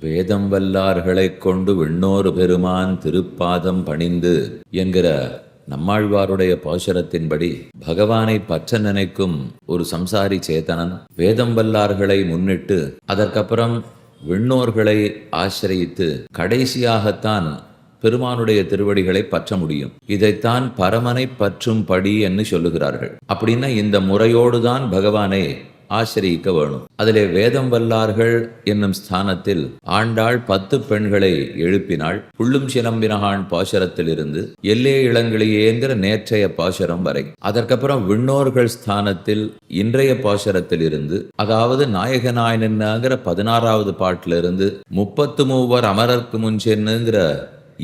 வேதம் வல்லார்களைக் கொண்டு விண்ணோரு பெருமான் திருப்பாதம் பணிந்து என்கிற நம்மாழ்வாருடைய பாசுரத்தின்படி பகவானை பற்ற நினைக்கும் ஒரு சம்சாரி சேதனன் வேதம் வல்லார்களை முன்னிட்டு அதற்கப்புறம் விண்ணோர்களை ஆசிரயித்து கடைசியாகத்தான் பெருமானுடைய திருவடிகளை பற்ற முடியும். இதைத்தான் பரமனை பற்றும் படி என்று சொல்லுகிறார்கள். அப்படின்னா இந்த முறையோடுதான் பகவானை ஆசிரியிக்க வேணும். அதிலே வேதம் வல்லார்கள் என்னும் ஸ்தானத்தில் ஆண்டாள் பத்து பெண்களை எழுப்பினாள். புள்ளும் சிலம்பினகான் பாசுரத்திலிருந்து எல்லே இளங்கிளியேங்கிற நேற்றைய பாசுரம் வரை. அதற்கப்புறம் விண்ணோர்கள் ஸ்தானத்தில் இன்றைய பாசுரத்திலிருந்து அதாவது நாயகனாய் நின்னாங்கிற பதினாறாவது பாட்டிலிருந்து முப்பத்து மூவர் அமரர்க்கு முன் சென்னுங்கிற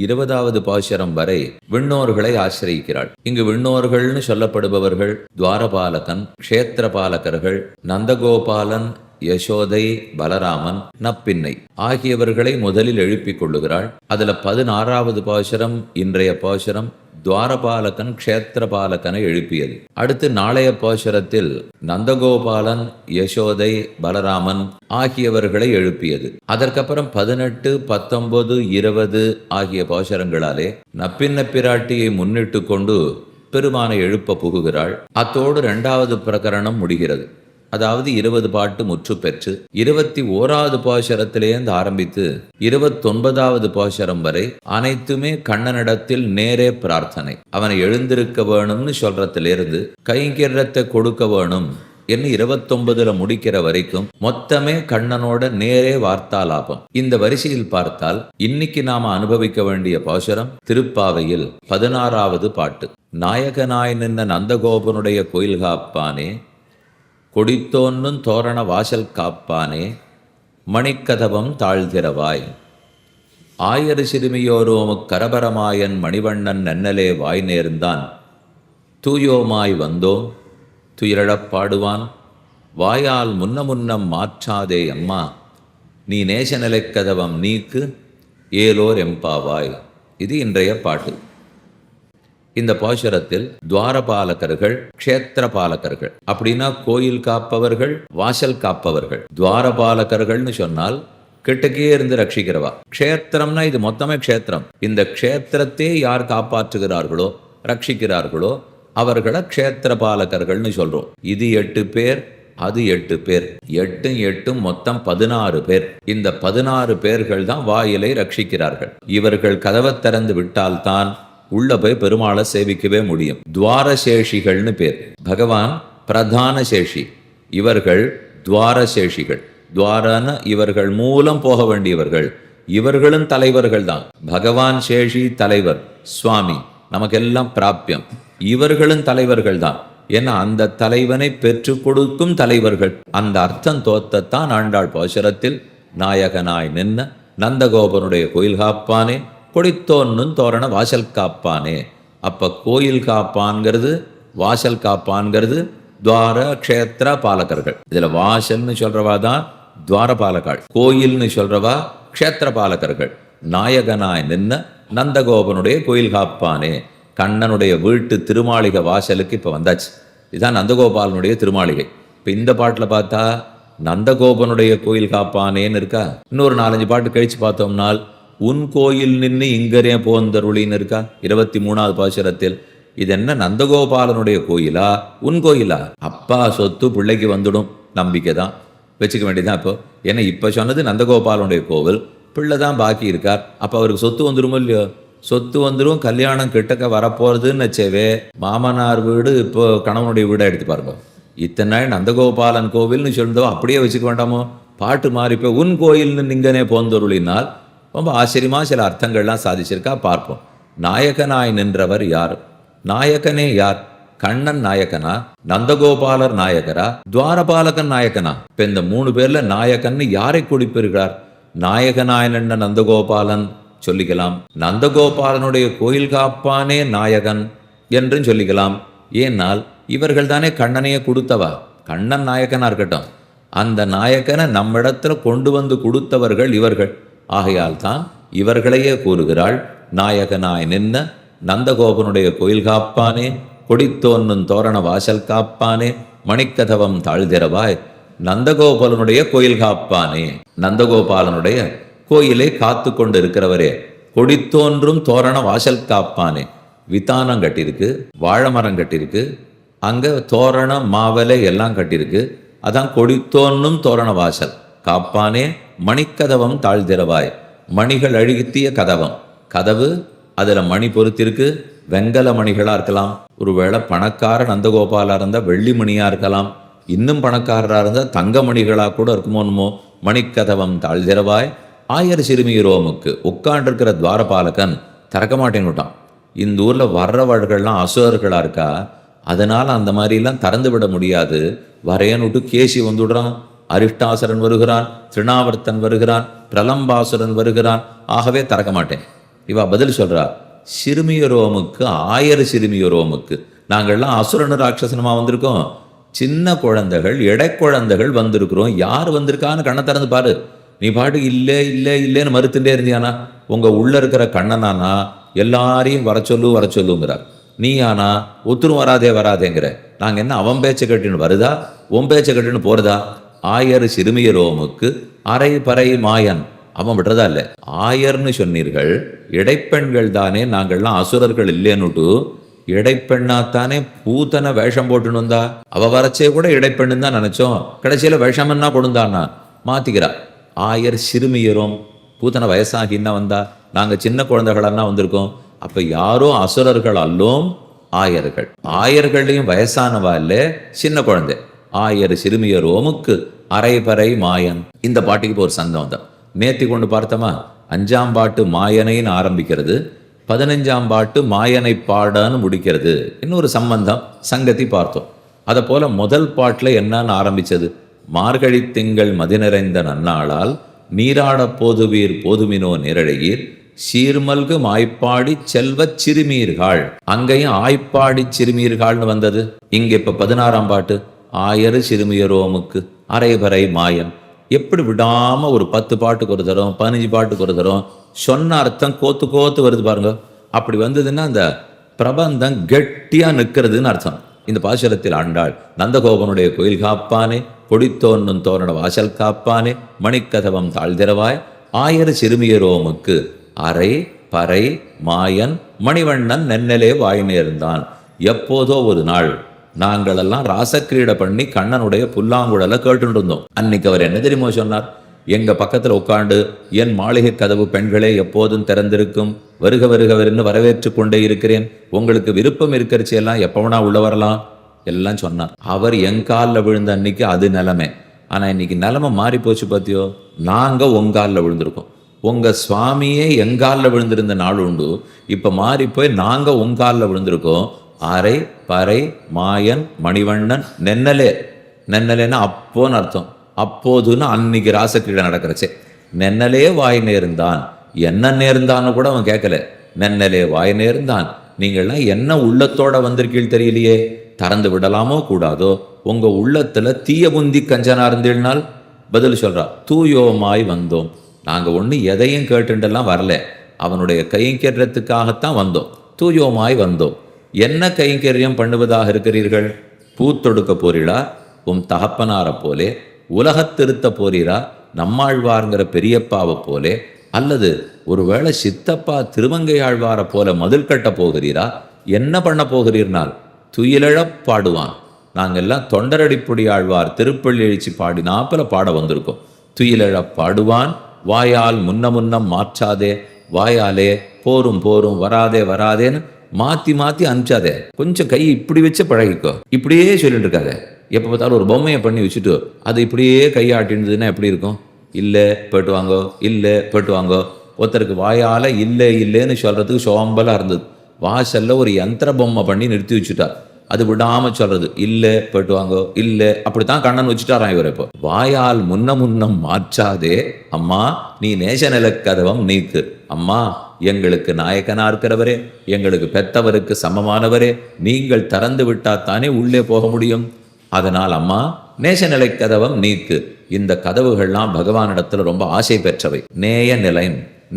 இருபதாவது பாசுரம் வரை விண்ணோர்களை ஆசிரியிக்கிறாள். இங்கு விண்ணோர்கள்னு சொல்லப்படுபவர்கள் துவாரபாலகன் க்ஷேத்திரபாலகர்கள் நந்தகோபாலன் யசோதை பலராமன் நப்பின்னை ஆகியவர்களை முதலில் எழுப்பிக் கொள்ளுகிறாள். அதுல பதினாறாவது பாசுரம் இன்றைய பாசுரம் துவாரபாலகன் க்ஷேத்திரபாலகனை எழுப்பியது. அடுத்து நாளைய பாசுரத்தில் நந்தகோபாலன் யசோதை பலராமன் ஆகியவர்களை எழுப்பியது. அதற்கப்புறம் பதினெட்டு பத்தொன்பது இருபது ஆகிய பாசுரங்களாலே நப்பின்ன பிராட்டியை முன்னிட்டு கொண்டு பெருமானை எழுப்ப புகுகிறாள். அத்தோடு இரண்டாவது பிரகரணம் முடிகிறது. அதாவது இருபது பாட்டு முற்று பெற்று இருபத்தி ஓராவது பாசரத்திலேருந்து ஆரம்பித்து இருபத்தொன்பதாவது பாசரம் வரை அனைத்துமே கண்ணனிடத்தில் நேரே பிரார்த்தனை. அவனை எழுந்திருக்க வேணும்னு சொல்றதிலிருந்து கைங்கிரத்தை கொடுக்க வேணும் என்று இருபத்தொன்பதுல முடிக்கிற வரைக்கும் மொத்தமே கண்ணனோட நேரே வார்த்தாலாபம் இந்த வரிசையில் பார்த்தால் இன்னைக்கு நாம அனுபவிக்க வேண்டிய பாசுரம் திருப்பாவையில் பதினாறாவது பாட்டு. நாயகனாய் நின்ன நந்தகோபனுடைய கோயில் காப்பானே கொடித்தோன்னும் தோரண வாசல் காப்பானே மணிக்கதவம் தாழ்திரவாய் ஆயர் சிறுமியோரோமு கரபரமாயன் மணிவண்ணன் நன்னலே வாய் நேர்ந்தான். தூயோமாய் வந்தோம் துயிரழப் பாடுவான். வாயால் முன்ன முன்னம் மாற்றாதே அம்மா நீ நேசநிலைக்கதவம் நீக்கு ஏலோர் எம்பாவாய் இது இன்றைய பாட்டு. இந்த பாசுரத்தில் துவாரபாலகர்கள் க்ஷேத்திரபாலகர்கள். அப்படின்னா கோயில் காப்பவர்கள் வாசல் காப்பவர்கள். துவாரபாலகர்கள்னு சொன்னால் கிட்டக்கே இருந்து ரட்சிக்கிறவா. க்ஷேத்திரம்னா இது மொத்தமே க்ஷேத்திரம். இந்த க்ஷேத்திரத்தை யார் காப்பாற்றுகிறார்களோ ரட்சிக்கிறார்களோ அவர்களை க்ஷேத்திரபாலகர்கள்னு சொல்றோம். இது எட்டு பேர் அது எட்டு பேர். எட்டும் எட்டும் மொத்தம் பதினாறு பேர். இந்த பதினாறு பேர்கள் தான் வாயிலை ரட்சிக்கிறார்கள். இவர்கள் கதவை திறந்து விட்டால்தான் உள்ள போய் பெருமாளை சேவிக்கவே முடியும். துவாரசேஷிகள்னு பேர். பகவான் பிரதான சேஷி. இவர்கள் துவாரசேஷிகள். துவாரான இவர்கள் மூலம் போக வேண்டியவர்கள். இவர்களும் தலைவர்கள் தான். பகவான் சேஷி தலைவர் சுவாமி நமக்கெல்லாம் பிராப்பியம் இவர்களும் தலைவர்கள் தான். ஏன்னா அந்த தலைவனை பெற்று கொடுக்கும் தலைவர்கள். அந்த அர்த்தம் தோத்தத்தான் ஆண்டாள் பாசுரத்தில் நாயகனாய் நின்ன நந்தகோபனுடைய கோயில் காப்பானே. கொடித்தோன்னும் தோரண வாசல் காப்பானே. அப்போ கோயில் காப்பான்ங்கிறது வாசல் காப்பான்ங்கிறது துவார க்ஷேத்திர பாலகர்கள். இதில் வாசல்னு சொல்கிறவா தான் துவார பாலகாள் கோயில்னு சொல்கிறவா க்ஷேத்திர பாலகர்கள். நாயகனாய் நின்ன நந்தகோபனுடைய கோயில் காப்பானே. கண்ணனுடைய வீட்டு திருமாளிகை வாசலுக்கு இப்போ வந்தாச்சு. இதுதான் நந்தகோபாலனுடைய திருமாளிகை. இப்போ இந்த பாட்டில் பார்த்தா நந்தகோபனுடைய கோயில் காப்பானேன்னு இருக்கா? இன்னொரு நாலஞ்சு பாட்டு கழிச்சு பார்த்தோம்னால் உன் கோயில் நின்று இங்கரே போந்தருளின்னு இருக்கா இருபத்தி மூணாவது பாசுரத்தில் இது என்ன நந்தகோபாலனுடைய கோயிலா? உன் கோயிலா? அப்பா சொத்து பிள்ளைக்கு வந்துடும். நம்பிக்கை தான். வச்சுக்க வேண்டியதான் இப்போ. ஏன்னா இப்போ சொன்னது நந்தகோபாலனுடைய கோவில். பிள்ளை தான் பாக்கி இருக்கார். அப்போ அவருக்கு சொத்து வந்துருமோ இல்லையோ? சொத்து வந்துடும் கல்யாணம் கிட்டக்க வரப்போகிறதுன்னு வச்சவே. மாமனார் வீடு இப்போ கணவனுடைய வீடாக எடுத்து பாருங்க. இத்தனை நாள் நந்தகோபாலன் கோவில்னு சொல்லிருந்தோ அப்படியே வச்சுக்க வேண்டாமோ? பாட்டு மாறிப்போ உன் கோயில்னு நீங்கனே போந்தொருளினால் ரொம்ப ஆச்சரியமாக சில அர்த்தங்கள்லாம் சாதிச்சிருக்கா? பார்ப்போம். நாயகனாய் நின்றவர் யார்? நாயகனே யார்? கண்ணன் நாயகனா? நந்தகோபாலர் நாயகரா? துவாரபாலகன் நாயகனா? இப்ப இந்த மூணு பேர்ல நாயகன் யாரை குறிப்பிடுகிறார் நாயகனாய் நின்ற நந்தகோபாலன் சொல்லிக்கலாம். நந்தகோபாலனுடைய கோயில் காப்பானே நாயகன் என்றும் சொல்லிக்கலாம். ஏனால் இவர்கள் தானே கண்ணனையே கொடுத்தவா? கண்ணன் நாயகனா இருக்கட்டும். அந்த நாயகனை நம்மிடத்துல கொண்டு வந்து கொடுத்தவர்கள் இவர்கள். ஆகையால் தான் இவர்களையே கூறுகிறாள் நாயகனாய் நின்ன நந்தகோபனுடைய கோயில் காப்பானே கொடித்தோன்னும் தோரண வாசல் காப்பானே மணிக்கதவம் தாழ்திரவாய் நந்தகோபாலனுடைய கோயில் காப்பானே. நந்தகோபாலனுடைய கோயிலை காத்து கொண்டு இருக்கிறவரே கொடித்தோன்றும் தோரண வாசல் காப்பானே. வித்தானம் கட்டியிருக்கு வாழை மரம் கட்டியிருக்கு அங்கே தோரணம் மாவலை எல்லாம் கட்டியிருக்கு அதான் கொடித்தோன்றும் தோரண வாசல். காப்பானே மணிக்கதவம் தாழ்திரவாய் மணிகள் அழுகித்திய கதவம். கதவு அதில் மணி பொறுத்திருக்கு. வெங்கல மணிகளாக இருக்கலாம். ஒருவேளை பணக்கார நந்தகோபாலாக இருந்தால் வெள்ளி மணியாக இருக்கலாம். இன்னும் பணக்காரராக இருந்தால் தங்க மணிகளாக கூட இருக்குமோனுமோ மணிக்கதவம் தாழ்திரவாய் ஆயர் சிறுமியுரோமுக்கு உட்காண்டிருக்கிற துவாரபாலகன் திறக்க மாட்டேன்னுட்டான் இந்த ஊரில் வர்றவர்கள்லாம் அசுரர்களாக இருக்கா? அதனால் அந்த மாதிரிலாம் திறந்து விட முடியாது. வரையனுட்டு கேசி வந்துடுறான். அரிஷ்டாசுரன் வருகிறான் திருணாவர்த்தன் வருகிறான் பிரலம்பாசுரன் வருகிறான். ஆகவே திறக்க மாட்டேன். இவா பதில் சொல்றா சிறுமியரோமுக்கு ஆயர் சிறுமியரோமுக்கு. நாங்கள்லாம் அசுரனு ராட்சசனமாக வந்திருக்கோம். சின்ன குழந்தைகள் எடை குழந்தைகள் வந்திருக்கிறோம். யார் வந்திருக்கான்னு கண்ணை திறந்து பாரு. நீ பாட்டு இல்லை இல்லை இல்லைன்னு மறுத்துட்டே இருந்தியானா? உங்கள் உள்ளே இருக்கிற கண்ணனானா? எல்லாரையும் வர சொல்லு வர சொல்லுங்கிறார். நீ ஆனா ஒத்துரும் வராதே வராதேங்கிற. நாங்கள் என்ன அவன் பேச்சை கட்டின்னு வருதா? உன் பேச்சை கட்டின்னு போகிறதா ஆயர் சிறுமியரோமுக்கு அரை பறை மாயன். அவன் விடுறதா இல்லை. ஆயர்னு சொன்னீர்கள் இடைப்பெண்கள் தானே நாங்கள்லாம் அசுரர்கள் இல்லைன்னுட்டு இடைப்பெண்ணாத்தானே பூத்தனை வேஷம் போட்டுன்னு வந்தா? அவ வரச்சே கூட இடைப்பெண்ணு தான் நினைச்சோம். கடைசியில வேஷம்னா கொடுந்தான்னா? மாத்திக்கிறா. ஆயர் சிறுமியரும் பூத்தனை வயசாகின்னா வந்தா? நாங்க சின்ன குழந்தைகளன்னா வந்திருக்கோம். அப்ப யாரோ அசுரர்கள் அல்லோம் ஆயர்கள். ஆயர்கள்லையும் வயசானவா இல்ல சின்ன குழந்தை? ஆயர் சிறுமியர் ஓமுக்கு அரைபறை மாயன். இந்த பாட்டுக்கு இப்போ ஒரு சங்கம் தான் நேத்தி கொண்டு பார்த்தோமா? அஞ்சாம் பாட்டு மாயனைன்னு ஆரம்பிக்கிறது. பதினஞ்சாம் பாட்டு மாயனை பாடன்னு முடிக்கிறது. இன்னொரு சம்பந்தம் சங்கத்தி பார்த்தோம். அதை போல முதல் பாட்டில் என்னன்னு ஆரம்பிச்சது? மார்கழி திங்கள் மதி நிறைந்த நன்னாளால் நீராட போதுவீர் போதுமினோ நிரழையீர். சீர்மல்கு மாய்ப்பாடி செல்வச் சிறுமீர்கள். அங்கேயும் ஆய்ப்பாடி சிறுமீர்கள்னு வந்தது. இங்க இப்ப பதினாறாம் பாட்டு. ஆயரு சிறுமியரோமுக்கு அரைபறை மாயன். எப்படி விடாம ஒரு பத்து பாட்டுக்கு ஒரு தரம் பதினஞ்சு பாட்டுக்கு ஒரு தரம் சொன்ன அர்த்தம் கோத்து கோத்து வருது பாருங்க. அப்படி வந்ததுன்னா அந்த பிரபந்தம் கெட்டியா நிற்கிறதுன்னு அர்த்தம். இந்த பாசுரத்தில் ஆண்டாள் நந்தகோபனுடைய கோயில் காப்பானே கொடித்தோன்னும் தோரண வாசல் காப்பானே மணிக்கதவம் தாழ்திரவாய் ஆயர் சிறுமியரோமுக்கு அரை பறை மாயன் மணிவண்ணன் நென்னலே வாய் நேர்ந்தான். எப்போதோ ஒரு நாள் நாங்களெல்லாம் ராசக்கிரீடை பண்ணி கண்ணனுடைய புல்லாங்குழலை கேட்டுட்டு இருந்தோம் அன்னைக்கு அவர் என்ன தெரியுமோ சொன்னார்? எங்க பக்கத்துல உட்காண்டு என் மாளிகை கதவு பெண்களே எப்போதும் திறந்திருக்கும். வருக வருகவென்று வரவேற்று கொண்டே இருக்கிறேன். உங்களுக்கு விருப்பம் இருக்கிறச்சி எல்லாம் எப்பவனா உள்ள வரலாம்? எல்லாம் சொன்னார். அவர் என் காலில் விழுந்த அன்னைக்கு அது நிலைமை. ஆனா இன்னைக்கு நிலைமை மாறி போச்சு பார்த்தியோ நாங்க உங்காலில் விழுந்திருக்கோம். உங்க சுவாமியே எங்காலில் விழுந்திருந்த நாள் உண்டு. இப்ப மாறி போய் நாங்க உங்காலில் விழுந்திருக்கோம். அரை பறை மாயன் மணிவண்ணன் நென்னலே. நென்னலேன்னா அப்போன்னு அர்த்தம். அப்போதுன்னு அன்னைக்கு ராசக்கிரீடை நடக்கிறச்சே. நென்னலே வாய் நேர்ந்தான். என்ன நேர்ந்தான்னு கூட அவன் கேட்கல. நென்னலே வாய் நேர்ந்தான். நீங்கள்லாம் என்ன உள்ளத்தோட வந்திருக்கீள் தெரியலையே? திறந்து விடலாமோ கூடாதோ? உங்க உள்ளத்துல தீய புந்தி கஞ்சனா இருந்தீள்னால்? பதில் சொல்றா தூயோமாய் வந்தோம். நாங்கள் ஒன்று எதையும் கேட்டுண்டெல்லாம் வரல. அவனுடைய கைங்கரியத்துக்காகத்தான் வந்தோம். தூயோமாய் வந்தோம். என்ன கைங்கரியம் பண்ணுவதாக இருக்கிறீர்கள்? பூத்தொடுக்க போறீரா உம் தகப்பனாரைப் போலே உலகத்திருத்த போறீரா? நம்மாழ்வார்ங்கிற பெரியப்பாவை போலே அல்லது ஒருவேளை சித்தப்பா திருமங்கையாழ்வாரை போல மதில் கட்ட போகிறீரா? என்ன பண்ண போகிறீர்னால் துயிலழப் பாடுவான். நாங்கெல்லாம் தொண்டரடிப்புடி ஆழ்வார் திருப்பள்ளி எழுச்சி போல பாட வந்திருக்கோம். துயிலழப் பாடுவான் வாயால் முன்ன முன்னம் மாற்றாதே வாயாலே போரும் போரும் வராதே வராதேன்னு மாத்தி மாத்தி அனுப்பிச்சாதே. கொஞ்சம் கை இப்படி வச்சு பழகிக்கோ. இப்படியே சொல்லிட்டு இருக்காத. எப்போ பார்த்தாலும் ஒரு பொம்மையை பண்ணி வச்சுட்டு அது இப்படியே கையாட்டினதுன்னா எப்படி இருக்கும்? இல்லை போயிட்டு வாங்கோ. இல்லை போயிட்டு வாங்கோ. ஒருத்தருக்கு வாயால் இல்லை இல்லைன்னு சொல்கிறதுக்கு சோம்பலாக இருந்தது. வாசல்ல ஒரு யந்திர பொம்மை பண்ணி நிறுத்தி வச்சுட்டார் அது விடாம சொல்றது. இல்லை போயிட்டு வாங்கோ. இல்லை அப்படித்தான் கண்ணன் வச்சுட்டாராம் இவர் இப்போ. வாயால் முன்ன முன்னம் மாற்றாதே. அம்மா நீ நேச கதவம் நீக்கு. அம்மா எங்களுக்கு நாயக்கனா இருக்கிறவரே எங்களுக்கு பெத்தவருக்கு சமமானவரே நீங்கள் திறந்து விட்டாத்தானே உள்ளே போக முடியும். அதனால் அம்மா நேச நிலை கதவம் நீக்கு. இந்த கதவுகள்லாம் பகவானிடத்துல ரொம்ப ஆசை பெற்றவை. நேய நிலை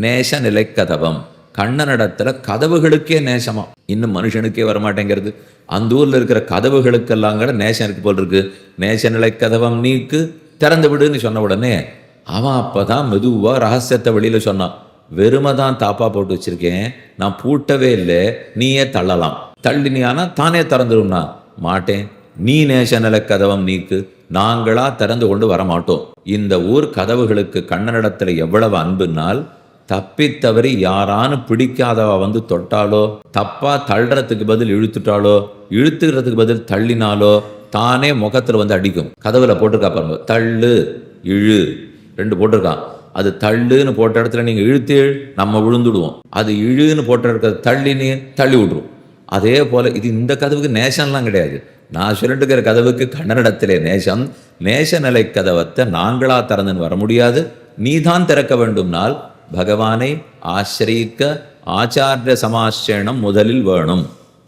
நேச நிலை கதவம். கண்ணனிடத்துல கதவுகளுக்கே நேசமா. இன்னும் மனுஷனுக்கே வரமாட்டேங்கிறது. அந்த ஊர்ல இருக்கிற கதவுகளுக்கெல்லாம் கூட நேசம் இருக்கு போல் இருக்கு. நேச நிலை கதவம் நீக்கு திறந்து விடுன்னு சொன்ன உடனே அவன் அப்பதான் மெதுவா ரகசியத்தை வெளியில சொன்னான். வெறுமை தான் தாப்பா போட்டு வச்சிருக்கேன். நான் பூட்டவே இல்லை. நீயே தள்ளலாம். தள்ளினியானா தானே திறந்துடும்னா மாட்டேன். நீ நேசநல கதவம் நீக்கு. நாங்களா திறந்து கொண்டு வர மாட்டோம் இந்த ஊர் கதவுகளுக்கு கண்ணனிடத்துல எவ்வளவு அன்புனால் தப்பித்தவறி யாரானு பிடிக்காதவ வந்து தொட்டாலோ தப்பா தள்ளுறதுக்கு பதில் இழுத்துட்டாலோ இழுத்துக்கிறதுக்கு பதில் தள்ளினாலோ தானே முகத்துல வந்து அடிக்கும். கதவுல போட்டிருக்கா பாருங்க. தள்ளு இழு. ரெண்டு போட்டிருக்கான். அது தள்ளுன்னு போட்ட இடத்துல நீங்க இழுத்து நம்ம விழுந்துடுவோம். அது இழுன்னு போட்ட இடத்துல தள்ளின்னு தள்ளி விட்ரும் அதே போல இது இந்த கதவுக்கு நேசம்லாம் கிடையாது. நான் சொல்லிட்டுக்கிற கதவுக்கு கன்னடத்திலே நேசம். நேச நிலை கதவத்தை நாங்களா திறந்துன்னு வர முடியாது. நீதான் திறக்க வேண்டும்னால் பகவானை ஆசிரியிக்க ஆச்சாரிய சமாச்சேனம் முதலில் வேணும்.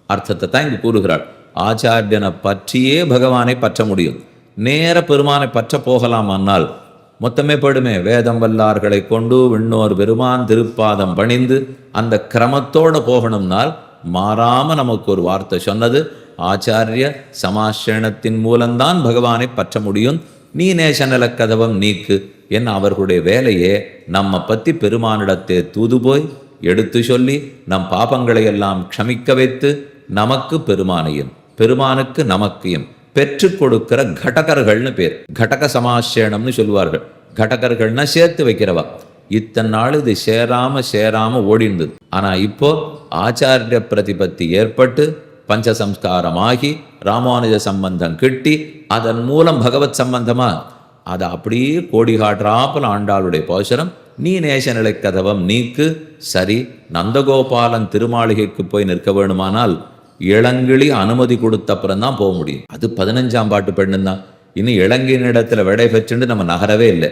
அர்த்தத்தை தான் இங்கு கூறுகிறாள். ஆச்சாரியனை பற்றியே பகவானை பற்ற முடியும். நேர பெருமானை பற்ற போகலாமானால் மொத்தமே படுமே வேதம் வல்லார்களை கொண்டு விண்ணோர் பெருமான் திருப்பாதம் பணிந்து அந்த கிரமத்தோடு போகணும்னால் மாறாம நமக்கு ஒரு வார்த்தை சொன்னது ஆச்சாரிய சமாஷணத்தின் மூலம்தான் பகவானை பற்ற முடியும். நீ நேசநல கதவம் நீக்கு. என் அவர்களுடைய வேலையே நம்ம பற்றி பெருமானிடத்தை தூது போய் எடுத்து சொல்லி நம் பாபங்களை எல்லாம் க்ஷமிக்க வைத்து நமக்கு பெருமானையும் பெருமானுக்கு நமக்கையும் பெற்றுக் கொடுக்கிற கடகர்கள்னு பேர். கடக சமாசேனம்னு சொல்லுவார்கள். கடகர்கள்னா சேர்த்து வைக்கிறவா. இத்தனை நாள் இது சேராம சேராம ஓடிந்தது. ஆனா இப்போ ஆச்சாரிய பிரதிபத்தி ஏற்பட்டு பஞ்சசம்ஸ்காரமாகி ராமானுஜ சம்பந்தம் கிட்டி அதன் மூலம் பகவத் சம்பந்தமா அதை அப்படியே கோடி காட்டுறாப்புல ஆண்டாளுடைய போஷரம் நீ நேசநிலை கதவம் நீக்கு சரி நந்தகோபாலன் திருமாளிகைக்கு போய் நிற்க வேணுமானால் இளங்கிளி அனுமதி கொடுத்த அப்புறம் தான் போக முடியும். அது பதினஞ்சாம் பாட்டு பெண்ணு தான் இன்னும் இளங்கினிடத்துல விடை பெற்றுண்டு நம்ம நகரவே இல்லை.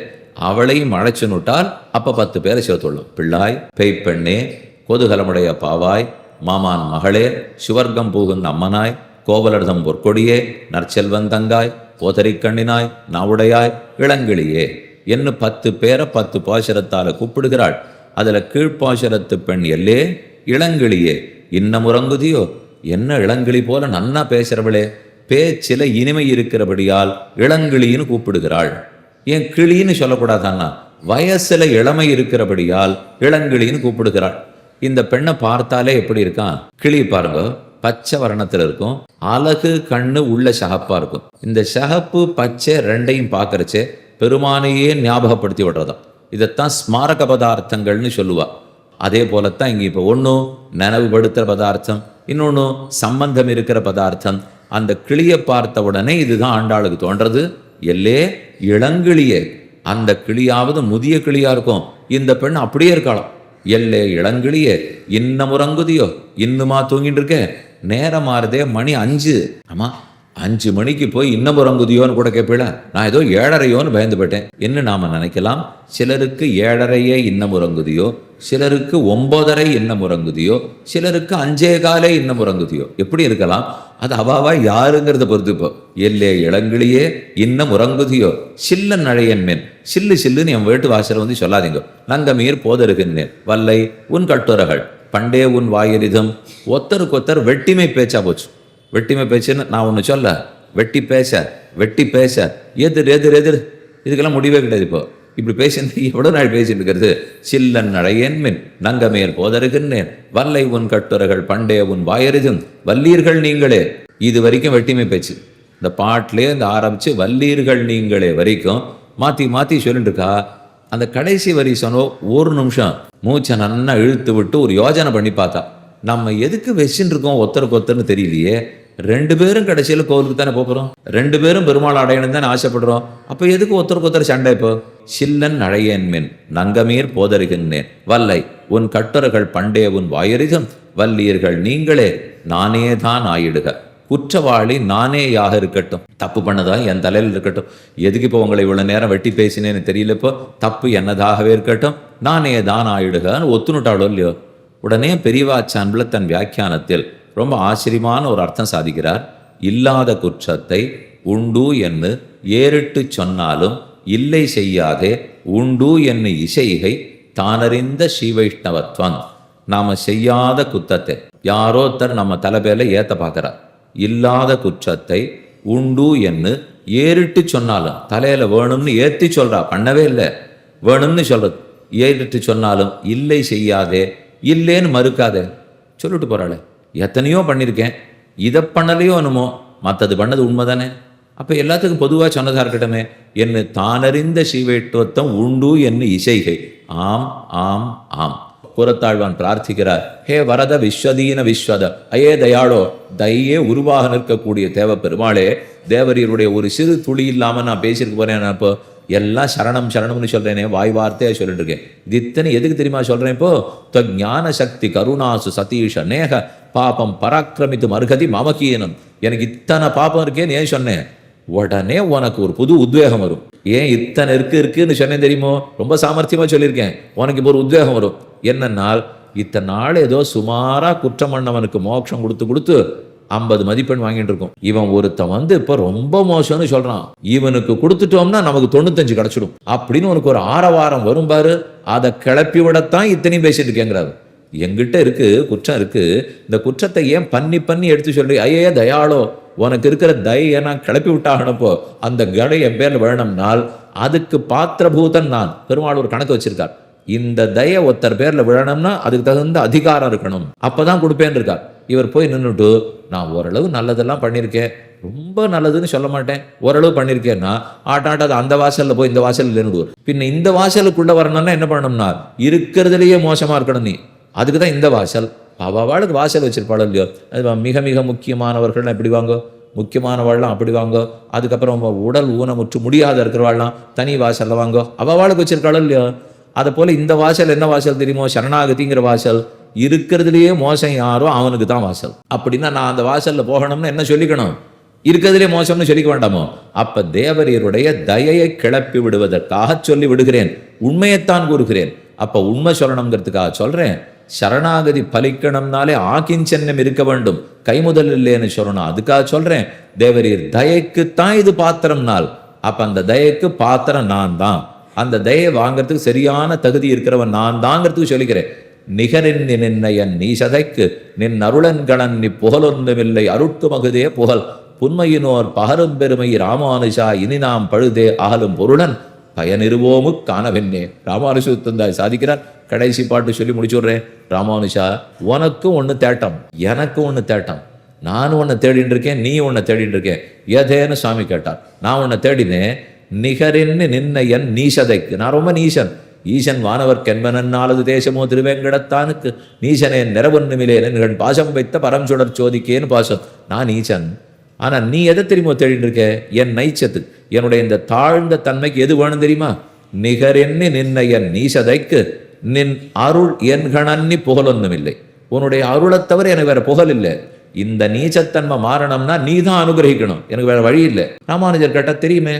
அவளையும் அழைச்சு நுட்டால் அப்ப பத்து பேரை சேர்த்துள்ளோம். பிள்ளாய் பெய்ப்பெண்ணே கொதுகலமுடைய பாவாய் மாமான் மகளே சுவர்க்கம் பூகுந்த அம்மனாய் கோவலர்தம் பொற்கொடியே நற்செல்வந்தங்காய் கோதரிக்கண்ணினாய் நாவுடையாய் இளங்கிளியே. என்று பத்து பேரை பத்து பாசரத்தால் கூப்பிடுகிறாள். அதுல கீழ்ப்பாசரத்து பெண் எல்லே இளங்கிளியே இன்ன முறங்குதியோ என்ன இளங்கிளி போல நன்னா பேசுறவளே? பேச்சில இனிமை இருக்கிறபடியால் இளங்கிளின்னு கூப்பிடுகிறாள். ஏன் கிளின்னு சொல்லக்கூடாதான்னா வயசுல இளமை இருக்கிறபடியால் இளங்கிளின்னு கூப்பிடுகிறாள். இந்த பெண்ணை பார்த்தாலே எப்படி இருக்கான்? கிளி பாருங்க. பச்சை வர்ணத்துல இருக்கும். அழகு கண்ணு உள்ள சகப்பா இருக்கும். இந்த சகப்பு பச்சை ரெண்டையும் பார்க்கறச்சே பெருமானையே ஞாபகப்படுத்தி விடுறதாம். இதைத்தான் ஸ்மாரக பதார்த்தங்கள்னு சொல்லுவா. அதே போலத்தான் இங்க இப்போ ஒன்றும் நனவுபடுத்துகிற பதார்த்தம் இன்னொன்று சம்பந்தம் இருக்கிற பதார்த்தம். அந்த கிளியை பார்த்த உடனே இதுதான் ஆண்டாளுக்கு தோன்றது. எல்லே இளங்கிளியே அந்த கிளியாவது முதிய கிளியா இருக்கும். இந்த பெண் அப்படியே இருக்காளாம். எல்லே இளங்கிளியே இன்னமுறங்குதியோ இன்னுமா தூங்கிட்டு இருக்கேன் நேரம் மாறுதே மணி அஞ்சு. ஆமா அஞ்சு மணிக்கு போய் இன்னும் உறங்குதியோன்னு கூட கேட்பீல நான் ஏதோ ஏழரையோன்னு பயந்து போயிட்டேன் என்ன நாம நினைக்கலாம்? சிலருக்கு ஏழரையே இன்னம் உறங்குதியோ சிலருக்கு ஒன்பதரை இன்னம் உறங்குதியோ சிலருக்கு அஞ்சே காலே இன்னும் உறங்குதியோ எப்படி இருக்கலாம்? அது அவாவா யாருங்கிறத பொறுத்து இப்போ எல்லே இளங்கிளியே இன்னம் உறங்குதியோ சில்ல நழையன் மேன் சில்லு சில்லுன்னு என் வீட்டு வாசல் வந்து சொல்லாதீங்க. நங்கமீர் போதருகின்றேன். வல்லை உன் கட்டுரைகள். பண்டே உன் வாயிரிதம். ஒத்தருக்கொத்தர் வெட்டிமை பேச்சா போச்சு. வெட்டிமை பேச்சுன்னு நான் ஒன்று சொல்ல வெட்டி பேச வெட்டி பேச. எதிர் எதிர் எதிர். இதுக்கெல்லாம் முடிவே கிடையாது இப்போ. இப்படி பேசிட்டு எவ்வளோ நாள் பேசிட்டு இருக்கிறது? சில்லன் நடையேன்மின் நங்கமேல் போதருகின்றேன். வல்லை உன் கட்டுரைகள் பண்டே உன் வாயறிதும் வல்லீர்கள் நீங்களே. இது வரைக்கும் வெட்டிமை பேச்சு. இந்த பாட்டிலே இந்த ஆரம்பித்து வல்லீர்கள் நீங்களே வரைக்கும் மாற்றி மாற்றி சொல்லிட்டு இருக்கா? அந்த கடைசி வரி சொன்னோ ஒரு நிமிஷம். மூச்சை நன்னா இழுத்து விட்டு ஒரு யோஜனை பண்ணி பார்த்தா நம்ம எதுக்கு வச்சுட்டு இருக்கோம் ஒருத்தருக்கு ஒருத்தர்னு தெரியலையே. ரெண்டு பேரும் கடைசியில் கோவிலுக்கு தானே போகிறோம் ரெண்டு பேரும் பெருமாள் அடையணும் தானே ஆசைப்படுறோம். அப்போ எதுக்கு ஒருத்தருக்கு ஒருத்தர் சண்டை இப்போ? சில்லன் அழையன்மேன் நங்கமீர் போதருகின்றேன். வல்லை உன் கட்டுரைகள் பண்டே உன் வாயரிகம் வல்லீர்கள் நீங்களே நானே தான் ஆயிடுக. குற்றவாளி நானேயாக இருக்கட்டும். தப்பு பண்ணதா என் தலையில் இருக்கட்டும். எதுக்கு இப்போ உங்களை இவ்வளோ நேரம் வெட்டி பேசினேன்னு தெரியல இப்போ? தப்பு என்னதாகவே இருக்கட்டும். நானே தான் ஆயிடுகன்னு ஒத்துணுட்டாளோ இல்லையோ? உடனே பெரியவாச்சான்பில் தன் வியாக்கியானத்தில் ரொம்ப ஆச்சரியமான ஒரு அர்த்தம் சாதிக்கிறார். இல்லாத குற்றத்தை உண்டு என்று ஏறிட்டு சொன்னாலும் இல்லை செய்யாதே உண்டு என்னும் இசைகை தானறிந்த ஸ்ரீவைஷ்ணவத்வம். நாம செய்யாத குத்தத்தை. யாரோ ஒருத்தர் நம்ம தலைமையில ஏத்த பார்க்குறார். இல்லாத குற்றத்தை உண்டு என்று ஏறிட்டு சொன்னாலும் தலையில வேணும்னு ஏத்தி சொல்றா பண்ணவே இல்லை. வேணும்னு சொல்றது. ஏறிட்டு சொன்னாலும் இல்லை செய்யாதே இல்லைன்னு மறுக்காதே. சொல்லிட்டு போறாளே. எத்தனையோ பண்ணியிருக்கேன். இதை பண்ணலையோ என்னமோ? மற்றது பண்ணது உண்மைதானே? அப்போ எல்லாத்துக்கும் பொதுவாக சொன்னதா இருக்கட்டுமே என்ன தானறிந்த சீவேட்டுவத்தம் உண்டு என்று இசைகை. ஆம் ஆம் ஆம். புறத்தாழ்வான் பிரார்த்திக்கிறார். ஹே வரத விஸ்வதீன விஸ்வத அயே தயாளோ தையே உருவாக நிற்கக்கூடிய தேவ பெருமாளே தேவரியருடைய ஒரு சிறு துளி இல்லாமல் நான் பேசியிருக்க போறேன் நான் இப்போ எல்லாம் சரணம் சரணம்னு சொல்றேனே வாய் வார்த்தையாக சொல்லிட்டு இருக்கேன். இது இத்தனை எதுக்கு தெரியுமா சொல்றேன் இப்போ? தொ ஞான சக்தி கருணாசு சதீஷ நேக பாபம் பராக்கிரமித்து மருகதி மமகீனம். எனக்கு இத்தனை பாபம் இருக்கேன்னு ஏன் சொன்னேன்? உடனே உனக்கு ஒரு புது உத்வேகம் வரும். ஏன் இத்தனை இருக்கு இருக்குன்னு சொன்னேன் தெரியுமோ? ரொம்ப சாமர்த்தியமா சொல்லியிருக்கேன். உனக்கு இப்போ ஒரு உத்வேகம் வரும். என்னன்னால் இத்தனை நாள் ஏதோ சுமாரா குற்றம் பண்ணவனுக்கு மோட்சம் கொடுத்து கொடுத்து ஐம்பது மதிப்பெண் வாங்கிட்டு இருக்கோம். இவன் ஒருத்தன் வந்து இப்ப ரொம்ப மோசம்னு சொல்றான். இவனுக்கு கொடுத்துட்டோம்னா நமக்கு தொண்ணூத்தஞ்சு கிடைச்சிடும். அப்படின்னு உனக்கு ஒரு ஆரவாரம் வரும் பாரு. அதை கிளப்பி விடத்தான் இத்தனையும் பேசிட்டு இருக்கேங்கிறாரு. எங்கிட்ட இருக்கு குற்றம் இருக்கு. இந்த குற்றத்தை ஏன் பண்ணி பண்ணி எடுத்து சொல்லி ஐயே தயாளோ உனக்கு இருக்கிற தயை நான் கிளப்பி விட்டாகனப்போ அந்த கடை என் பேர்ல வேணும்னால் அதுக்கு பாத்திரபூதன் நான். பெருமாள் ஒரு கணக்கு வச்சிருக்கார். இந்த தயை ஒருத்தர் பேர்ல விழணும்னா அதுக்கு தகுந்த அதிகாரம் இருக்கணும். அப்பதான் கொடுப்பேன்னு இருக்கார். இவர் போய் நின்றுட்டு நான் ஓரளவு நல்லதெல்லாம் பண்ணியிருக்கேன் ரொம்ப நல்லதுன்னு சொல்ல மாட்டேன். ஓரளவு பண்ணியிருக்கேன்னா ஆட்டாட்ட அது அந்த வாசல்ல போய் இந்த வாசல்ல நின்றுடுவார் பின்ன இந்த வாசலுக்குள்ள வரணும்னா என்ன பண்ணணும்னா இருக்கிறதுலயே மோசமா இருக்கணும் நீ. அதுக்கு தான் இந்த வாசல். அவளுக்கு வாசல் வச்சிருப்பாள் இல்லையோ? அது மிக மிக முக்கியமானவர்கள்லாம் எப்படி வாங்கோ? முக்கியமானவாள்லாம் அப்படி வாங்கோ. அதுக்கப்புறம் உடல் ஊனமுற்று முடியாத இருக்கிறவாள்லாம் தனி வாசல்ல வாங்கோ. அவளுக்கு வச்சிருக்காளோ இல்லையோ? அதை போல் இந்த வாசல் என்ன வாசல் தெரியுமோ? சரணாகதிங்கிற வாசல். இருக்கிறதுலேயே மோசம் யாரோ அவனுக்கு தான் வாசல். அப்படின்னா நான் அந்த வாசலில் போகணும்னு என்ன சொல்லிக்கணும்? இருக்கிறதுலே மோசம்னு சொல்லிக்க வேண்டாமோ? அப்ப தேவரீருடைய தயையை கிளப்பி விடுவதற்காக சொல்லி விடுகிறேன். உண்மையைத்தான் கூறுகிறேன். அப்ப உண்மை சொல்லணுங்கிறதுக்காக சொல்றேன். சரணாகதி பலிக்கணும்னாலே ஆக்கிஞ்சன்னம் இருக்க வேண்டும். கைமுதல் இல்லைன்னு சொல்லணும் அதுக்காக சொல்றேன். தேவரீர் தயைக்குத்தான் இது பாத்திரம்னால் அப்ப அந்த தயைக்கு பாத்திரம் நான் தான். அந்த தயை வாங்குறதுக்கு சரியான தகுதி இருக்கிறவன் நான் தாங்கிறதுக்கு சொல்லிக்கிறேன். நிகரின் நின்னையன் நீ சதைக்கு நின் அருளன்கணன் நீ புகழொன்றுமில்லை. அருட்கு மகுதே புகழ். புன்மையினோர் பகரும் பெருமை ராமானுஷா இனி நாம் பழுதே அகலும் பொருளன். பயனிருவோமு காணவென்னே. ராமானுஜத்தாய் சாதிக்கிறார். கடைசி பாட்டு சொல்லி முடிச்சுடுறேன். ராமானுஷா உனக்கும் ஒன்று தேட்டம் எனக்கும் ஒன்று தேட்டம். நான் உன்னை தேடிட்டு இருக்கேன் நீ உன்னை தேடிட்டு இருக்கேன் எதேன்னு சாமி கேட்டார். நான் உன்னை தேடினேன் நிகரின்னு நின்னையன் நீசதைக்கு நான் ரொம்ப நீசன் ஈசன் வானவர் கென்பனன்னாலது தேசமோ திருவேங்கடத்தானுக்கு. நீசனே நிறவொன்னுமிலேன் என்கள் பாசம் வைத்த பரம் சுடர் சோதிக்கேன்னு பாசம். நான் ஈசன் ஆனா நீ எதை தெரியுமோ தெரிஞ்சிருக்க என் நைச்சத்துக்கு என்னுடைய இந்த தாழ்ந்த தன்மைக்கு எது வேணும் தெரியுமா? நிகரென்னு நின்ன என் நீசதைக்கு நின் அருள் என் கணன்னி புகழொன்னும் இல்லை உன்னுடைய அருளைத் தவிர எனக்கு வேற புகழ் இல்லை இந்த நீச்சத்தன்மை மாறணும்னா நீ தான் அனுகிரகிக்கணும். எனக்கு வேற வழி இல்லை ராமானுஜர் கேட்டால் தெரியுமே?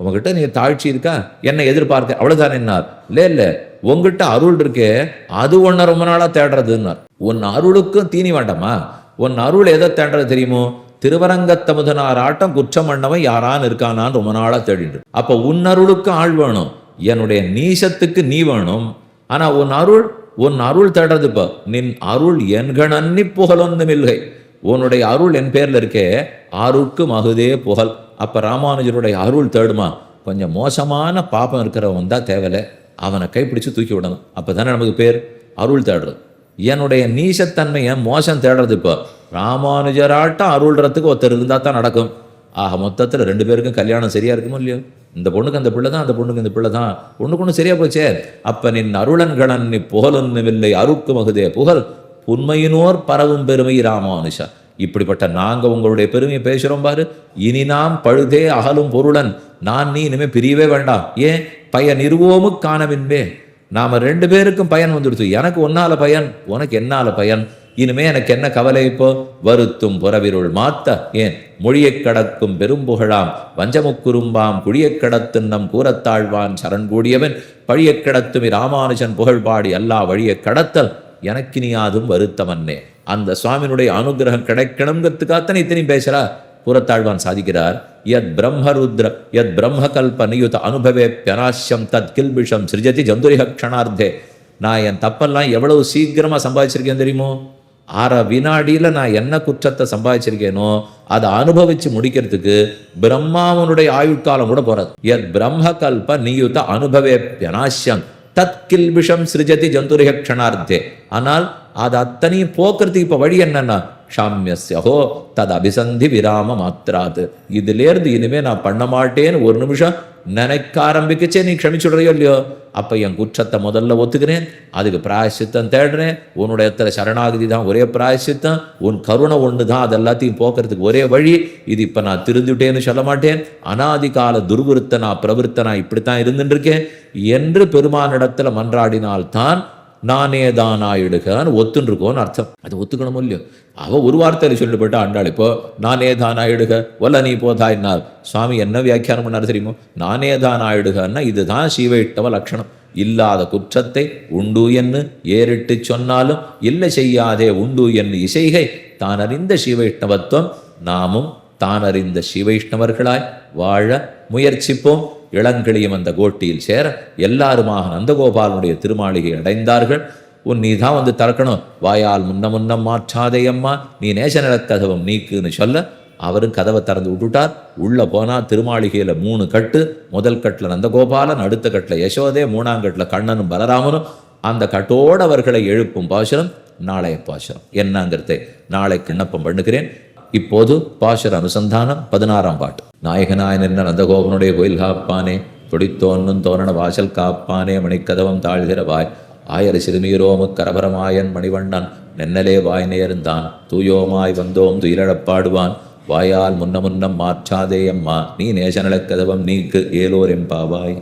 உங்ககிட்ட நீ தாழ்ச்சி இருக்கா? என்னை எதிர்பார்க்க? அவ்வளவுதான் என்னார். இல்ல இல்ல. உங்ககிட்ட அருள் இருக்கே. அது ஒன்ன ரொம்ப நாளா தேடுறதுன்னார். உன் அருளுக்கும் தீனி வேண்டாமா? உன் அருள் எதை தேடுறது தெரியுமோ? திருவரங்கத்தமுதனார் ஆட்டம் குற்றம் பண்ணவன் யாரான்னு இருக்கானான்னு ரொம்ப நாளா தேடிட்டு அப்போ அப்ப உன் அருளுக்கு ஆள் வேணும். என்னுடைய நீசத்துக்கு நீ வேணும். ஆனா உன் அருள் உன் அருள் தேடுறது இப்ப. நின் அருள் என்கணன்னி புகழொன்றுமில்லை உன்னுடைய அருள் என் பேரில் இருக்கே. ஆருக்கு மகுதே புகழ். அப்போ ராமானுஜருடைய அருள் தேடுமா? கொஞ்சம் மோசமான பாப்பம் இருக்கிறவன் தான் தேவையில்லை அவனை கைப்பிடிச்சு தூக்கி விடணும். அப்போ தானே நமக்கு பேர்? அருள் தேடுறது. என்னுடைய நீசத்தன்மையை மோசம் தேடுறது இப்போ. ராமானுஜராட்டம் அருள்றதுக்கு ஒருத்தர் இருந்தால் தான் நடக்கும். ஆக மொத்தத்தில் ரெண்டு பேருக்கும் கல்யாணம் சரியாக இருக்குமோ இல்லையோ? இந்த பொண்ணுக்கு அந்த பிள்ளை தான் அந்த பொண்ணுக்கு இந்த பிள்ளை தான். ஒன்றுக்கு ஒன்று சரியாக போச்சே. அப்போ நின் அருளன்கணன் நீ புகழொன்னுமில்லை அருட்கு மகுதே புகழ். உண்மையினோர் பரவும் பெருமை ராமானுஷா. இப்படிப்பட்ட நாங்க உங்களுடைய பெருமையை பேசுறோம் பாரு. இனி நாம் பழுதே அகலும் பொருளன். நான் நீ இனிமே பிரியவே வேண்டாம். ஏன்? பயன் இருவோமு காணவின்பே நாம ரெண்டு பேருக்கும் பயன் வந்துடுச்சு எனக்கு ஒன்னால பயன் உனக்கு என்னால பயன். இனிமே எனக்கு என்ன கவலை இப்போ? வருத்தும் புறவிருள் மாத்த. ஏன்? மொழியைக் கடக்கும் பெரும்புகழாம். வஞ்சமுக்குறும்பாம் குழியைக் கடத்தும் நம் கூறத்தாழ்வான் சரண் கூடியவன். பழியை கடத்தும் ராமானுஜன் புகழ்பாடி அல்லா வழியைக் கடத்தல். எனக்கு எனக்கினியாதும் வருத்தமன்னே. அந்த சுவாமியினுடைய அனுகிரகம் கிடைக்கணுங்கிறதுக்காகத்தானே இத்தனையும் பேசுறா. புறத்தாழ்வான் சாதிக்கிறார். யத் பிரம்மருத்ர யத் பிரம்மகல்ப நியுத அனுபவே பியனாசியம் தத் கில்பிஷம் சிருஜதி ஜந்துரிக க்ஷணார்த்தே. நான் என் தப்பெல்லாம் எவ்வளவு சீக்கிரமா சம்பாதிச்சிருக்கேன் தெரியுமோ? அரை வினாடியில் நான் என்ன குற்றத்தை சம்பாதிச்சிருக்கேனோ அதை அனுபவிச்சு முடிக்கிறதுக்கு பிரம்மாவனுடைய ஆயுட்காலம் கூட போறது. எத் பிரம்ம கல்ப நியுத அனுபவே பியனாஷ்யம் தத் கில்பிஷம் சிருஜதி ஜந்துரிக க்ஷணார்த்தே. ஆனால் அது அத்தனையும் போக்குறதுக்கு இப்போ வழி என்னன்னா ஷாமியஸ்யஹோ தது அபிசந்தி விராம மாத்திராது இதுலேருந்து இனிமே நான் பண்ண மாட்டேன்னு ஒரு நிமிஷம் நினைக்க ஆரம்பிக்கச்சே நீ க்ஷமிச்சுடுறையோ இல்லையோ? அப்போ என் குற்றத்தை முதல்ல ஒத்துக்கிறேன் அதுக்கு பிராயசித்தம் தேடுறேன் உன்னோட எத்தனை சரணாகதி தான் ஒரே பிராயசித்தம் உன் கருணை ஒன்று தான் அது எல்லாத்தையும் போக்குறதுக்கு ஒரே வழி. இது இப்போ நான் திருந்துட்டேன்னு சொல்ல மாட்டேன். அனாதிகால துர்விருத்தனா பிரவிருத்தனா இப்படித்தான் இருந்துட்டு இருக்கேன். என்று பெருமானிடத்தில் மன்றாடினால்தான் நானே தான் ஆயிடுகன்னு ஒத்துன்னுருக்கோன்னு அர்த்தம். அது ஒத்துக்கணும் இல்லையோ? அவ ஒரு வார்த்தையில சொல்லிப்பட்டு ஆண்டாள் இப்போ நானே தான் ஆயிடுக வல்ல நீ போதாயினார் சுவாமி என்ன வியாக்கியானம் பண்ணார் தெரியுமோ? நானே தான் ஆயிடுகன்னா இதுதான் சீவையிட்டவ லட்சணம். இல்லாத குற்றத்தை உண்டு என்று ஏறிட்டு சொன்னாலும் இல்லை செய்யாதே உண்டு என்று இசைகை தான் அறிந்த சிவைஷ்ணவத்துவம் நாமும் தான் அறிந்த சிவைஷ்ணவர்களாய் வாழ முயற்சிப்போம். இளங்கிளியும் அந்த கோட்டியில் சேர எல்லாருமாக நந்தகோபாலனுடைய திருமாளிகை அடைந்தார்கள். உன் நீ தான் வந்து திறக்கணும் வாயால் முன்ன முன்னம் மாற்றாதே அம்மா. நீ நேச நிலக்கதவம் நீக்குன்னு சொல்ல அவரும் கதவை திறந்து விட்டுட்டார். உள்ளே போனால் திருமாளிகையில் மூணு கட்டு முதல் கட்டில் நந்தகோபாலன் அடுத்த கட்டில் யசோதே மூணாம் கட்டுல கண்ணனும் பலராமனும். அந்த கட்டோடு அவர்களை எழுப்பும் பாசுரம் நாளைய பாசுரம். என்னங்கிறதை நாளை விண்ணப்பம் பண்ணுகிறேன். இப்போது பாஷர் அனுசந்தானம் பதினாறாம் பாட்டு. நாயகனாய் நின்ற நந்தகோபனுடைய கோயில் காப்பானே துடித்தோன்னும் தோரண வாசல் காப்பானே மணிக்கதவம் தாழ்கிறவாய் ஆயர் சிறுமீரோமு கரபரமாயன் மணிவண்ணன் நென்னலே வாய் நேர்ந்தான். தூயோமாய் வந்தோம் துயிலழப்பாடுவான் வாயால் முன்ன முன்னம் மாற்றாதே அம்மா நீ நேசநலக்கதவம் நீக்கு ஏலோர் எம்பாவாய்